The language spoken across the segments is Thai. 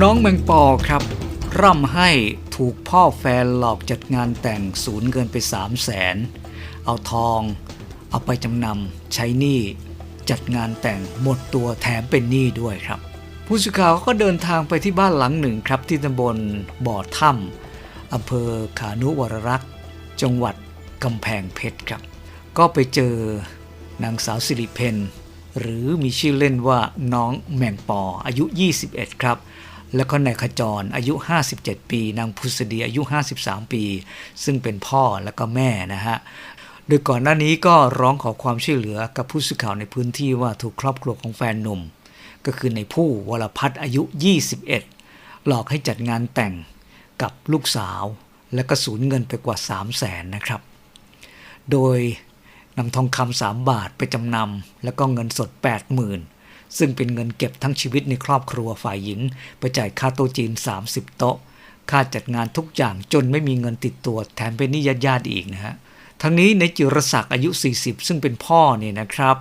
น้องแมงปอครับ ร่ำให้ถูกพ่อแฟนหลอกจัดงานแต่งสูญเงินไปสามแสนเอาทอง เอาไปจำนำใช้หนี้จัดงานแต่งหมดตัวแถมเป็นหนี้ด้วยครับ ผู้สื่อข่าวก็เดินทางไปที่บ้านหลังหนึ่งครับ ที่ตำบลบ่อถ้ำอำเภอขานุวรรักษ์จังหวัดกำแพงเพชรครับ ก็ไปเจอนางสาวสิริเพนหรือมีชื่อเล่นว่าน้องแมงปออายุ 21 ครับ แล้วก็นายขจรอายุ 57 ปี นางพุษดีอายุ 53 ปี ซึ่งเป็นพ่อและก็แม่นะฮะโดยก่อนหน้านี้ก็ร้องขอความช่วยเหลือกับผู้สื่อข่าวในพื้นที่ว่าถูกครอบครัวของแฟนหนุ่ม ก็คือในผู้วรพัฒน์อายุ 21 หลอกให้จัดงานแต่งกับลูกสาว และก็สูญเงินไปกว่า 3 0 0แสนนะครับ โดยนำทองคำสามบาทไปจำนำแล้วก็เงินสด 80,000 ซึ่งเป็นเงินเก็บทั้งชีวิตในครอบครัวฝ่ายหญิง ไปจ่ายค่าโต๊ะจีน 30 โต๊ะ ค่าจัดงานทุกอย่างจนไม่มีเงินติดตัวแถมเป็นนี้ญาติอีกนะฮะทั้งนี้ในจิรศักดิ์อายุ 40 ซึ่งเป็นพ่อเนี่ยนะครับ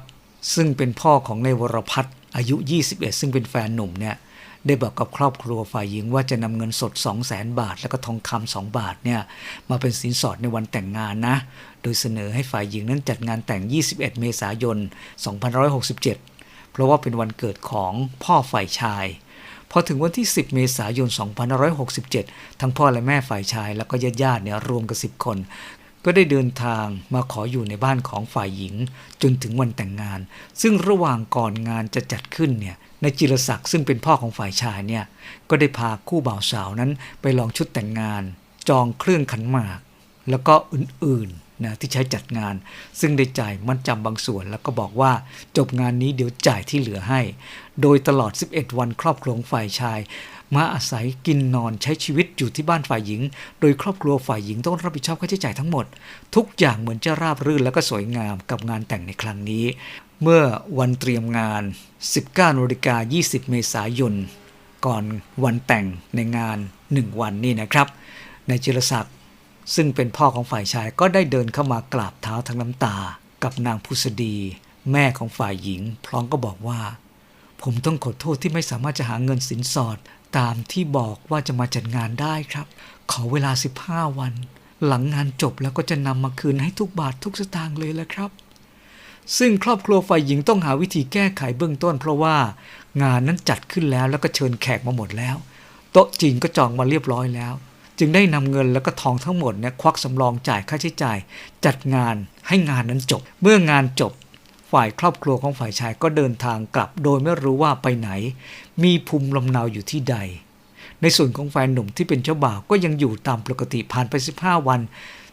ซึ่งเป็นพ่อของในวรพัฒน์อายุ 21 ซึ่งเป็นแฟนหนุ่มเนี่ยได้บอกกับครอบครัวฝ่ายหญิงว่าจะนำเงินสด 2 0 0แสนบาท แล้วก็ทองคำ2บาทเนี่ยมาเป็นสินสอดในวันแต่งงานนะ โดยเสนอให้ฝ่ายหญิงนั้นจัดงานแต่ง 21 เมษายน 2567 เพราะว่าเป็นวันเกิดของพ่อฝ่ายชาย พอถึงวันที่ 10 เมษายน 2567 ทั้งพ่อและแม่ฝ่ายชาย แล้วก็ญาติๆเนี่ยรวมกัน10 คน ก็ได้เดินทางมาขออยู่ในบ้านของฝ่ายหญิง จนถึงวันแต่งงาน ซึ่งระหว่างก่อนงานจะจัดขึ้นเนี่ยในจิรศักดิ์ซึ่งเป็นพ่อของฝ่ายชายเนี่ยก็ได้พาคู่บ่าวสาวนั้นไปลองชุดแต่งงาน จองเครื่องขันหมาก แล้วก็อื่นๆ นะที่ใช้จัดงาน ซึ่งได้จ่ายมัดจำบางส่วน แล้วก็บอกว่าจบงานนี้เดี๋ยวจ่ายที่เหลือให้ โดยตลอด 11 วันครอบครัวของฝ่ายชาย มาอาศัยกินนอนใช้ชีวิตอยู่ที่บ้านฝ่ายหญิง โดยครอบครัวฝ่ายหญิงต้องรับผิดชอบค่าใช้จ่ายทั้งหมด ทุกอย่างเหมือนจะราบรื่นและก็สวยงามกับงานแต่งในครั้งนี้ เมื่อวันเตรียมงาน 19นาฬิกา20 เมษายนก่อนวันแต่งในงาน 1 วันนี่นะครับในจิรศักดิ์ ซึ่งเป็นพ่อของฝ่ายชายก็ได้เดินเข้ามากราบเท้าทั้งน้ำตา กับนางพุษดี แม่ของฝ่ายหญิง พร้อมก็บอกว่า ผมต้องขอโทษที่ไม่สามารถจะหาเงินสินสอด ตามที่บอกว่าจะมาจัดงานได้ครับ ขอเวลา 15 วัน หลังงานจบแล้วก็จะนำมาคืนให้ทุกบาททุกสตางค์เลยละครับ ซึ่งครอบครัวฝ่ายหญิงต้องหาวิธีแก้ไขเบื้องต้น เพราะว่างานนั้นจัดขึ้นแล้วแล้วก็เชิญแขกมาหมดแล้ว โต๊ะจีนก็จองมาเรียบร้อยแล้ว จึงได้นำเงินแล้วก็ทองทั้งหมดเนี่ยควักสำรองจ่ายค่าใช้จ่าย จัดงานให้งานนั้นจบ เมื่องานจบฝ่ายครอบครัวของฝ่ายชายก็เดินทางกลับ โดยไม่รู้ว่าไปไหน มีภูมิลำเนาอยู่ที่ใด ในส่วนของแฟนหนุ่มที่เป็นเจ้าบ่าวก็ยังอยู่ตามปกติผ่านไป 15 วัน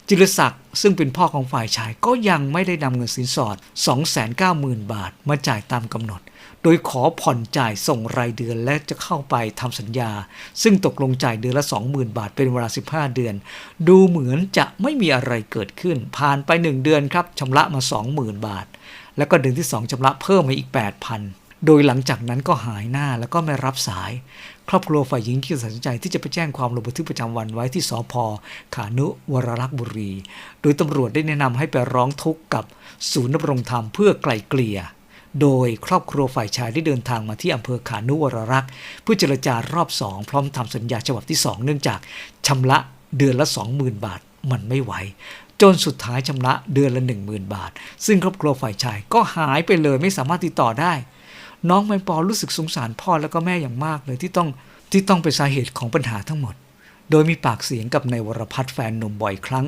จิรศักดิ์ซึ่งเป็นพ่อของฝ่ายชายก็ยังไม่ได้นำเงินสินสอด 290,000 บาทมาจ่ายตามกำหนด ดยขอผ่อนจ่ายส่งรายเดือนและจะเข้าไปทำสัญญา ซึ่งตกลงจ่ายเดือนละ 20,000 บาทเป็นเวลา 15 เดือน ดูเหมือนจะไม่มีอะไรเกิดขึ้น ผ่านไป 1 เดือนครับชำระมา 20,000 บาท แล้วก็เดือนที่ 2ชำระเพิ่มมาอีก 8,000 โดยหลังจากนั้นก็หายหน้าแล้วก็ไม่รับสาย ครอบครัวฝ่ายหญิงที่ตัดสินใจที่จะไปแจ้งความลงบันทึกประจำวันไว้ที่สพขานุวรรักษ์บุรี โดยตำรวจได้แนะนำให้ไปร้องทุกข์กับศูนย์ดำรงธรรมเพื่อไกล่เกลี่ย โดยครอบครัวฝ่ายชายได้เดินทางมาที่อำเภอขานุวรรักษ์เพื่อเจรจารอบสองพร้อมทำสัญญาฉบับที่2เนื่องจากชำระเดือนละ 20,000 บาทมันไม่ไหวจนสุดท้ายชำระเดือนละ 10,000 บาท ซึ่งครอบครัวฝ่ายชายก็หายไปเลยไม่สามารถติดต่อได้ น้องแมงปอรู้สึกสงสารพ่อแล้วก็แม่อย่างมากเลยที่ต้องที่ต้องเป็นสาเหตุของปัญหาทั้งหมด โดยมีปากเสียงกับนายวรพัฒน์แฟนหนุ่มบ่อยครั้ง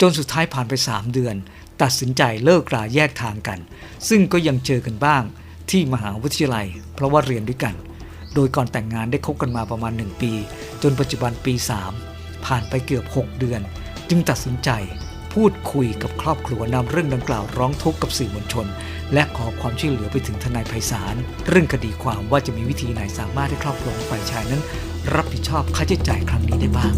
จนสุดท้ายผ่านไป 3 เดือน ตัดสินใจเลิกราแยกทางกัน ซึ่งก็ยังเจอกันบ้าง ที่มหาวิทยาลัย เพราะว่าเรียนด้วยกัน โดยก่อนแต่งงานได้คบกันมาประมาณ 1 ปี จนปัจจุบันปี 3 ผ่านไปเกือบ 6 เดือน จึงตัดสินใจ พูดคุยกับครอบครัวนำเรื่องดังกล่าวร้องทุกข์กับสื่อมวลชน และขอความช่วยเหลือไปถึงทนายไพศาลเรื่องคดีความว่าจะมีวิธีไหนสามารถให้ครอบครัวของฝ่ายชายนั้น รับผิดชอบค่าใช้จ่ายครั้งนี้ได้บ้าง